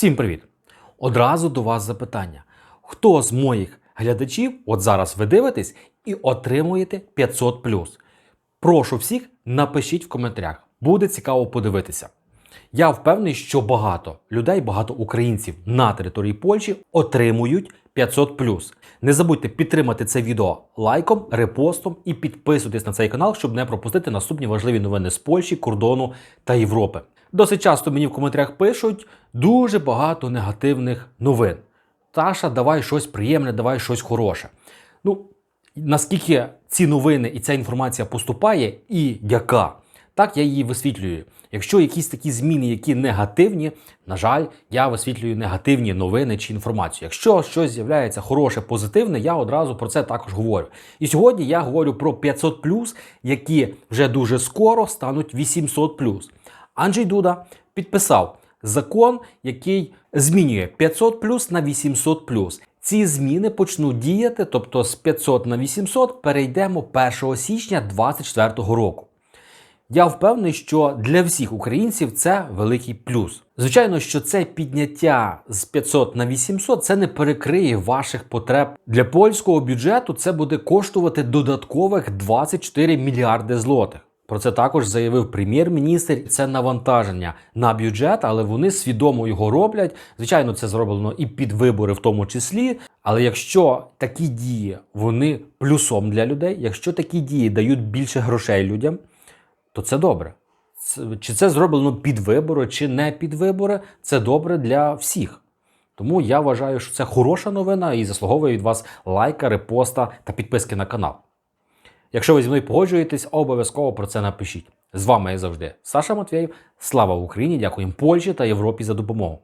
Всім привіт! Одразу до вас запитання. Хто з моїх глядачів, от зараз ви дивитесь і отримуєте 500 Прошу всіх, напишіть в коментарях. Буде цікаво подивитися. Я впевнений, що багато людей, багато українців на території Польщі отримують 500 Не забудьте підтримати це відео лайком, репостом і підписуйтесь на цей канал, щоб не пропустити наступні важливі новини з Польщі, кордону та Європи. Досить часто мені в коментарях пишуть дуже багато негативних новин. Таша, давай щось приємне, давай щось хороше. Ну, наскільки ці новини і ця інформація поступає, і яка, так я її висвітлюю. Якщо якісь такі зміни, які негативні, на жаль, я висвітлюю негативні новини чи інформацію. Якщо щось з'являється хороше, позитивне, я одразу про це також говорю. І сьогодні я говорю про 500 які вже дуже скоро стануть 800 Анджей Дуда підписав закон, який змінює 500 плюс на 800 плюс. Ці зміни почнуть діяти, тобто з 500 на 800 перейдемо 1 січня 2024 року. Я впевнений, що для всіх українців це великий плюс. Звичайно, що це підняття з 500 на 800 це не перекриє ваших потреб для польського бюджету. Це буде коштувати додаткових 24 мільярди злотих. Про це також заявив прем'єр-міністр. Це навантаження на бюджет, але вони свідомо його роблять. Звичайно, це зроблено і під вибори, в тому числі. Але якщо такі дії вони плюсом для людей, якщо такі дії дають більше грошей людям, то це добре. Чи це зроблено під вибори, чи не під вибори, це добре для всіх. Тому я вважаю, що це хороша новина і заслуговує від вас лайка, репоста та підписки на канал. Якщо ви зі мною погоджуєтесь, обов'язково про це напишіть. З вами, як завжди, Саша Матвєєв. Слава Україні! Дякуємо Польщі та Європі за допомогу.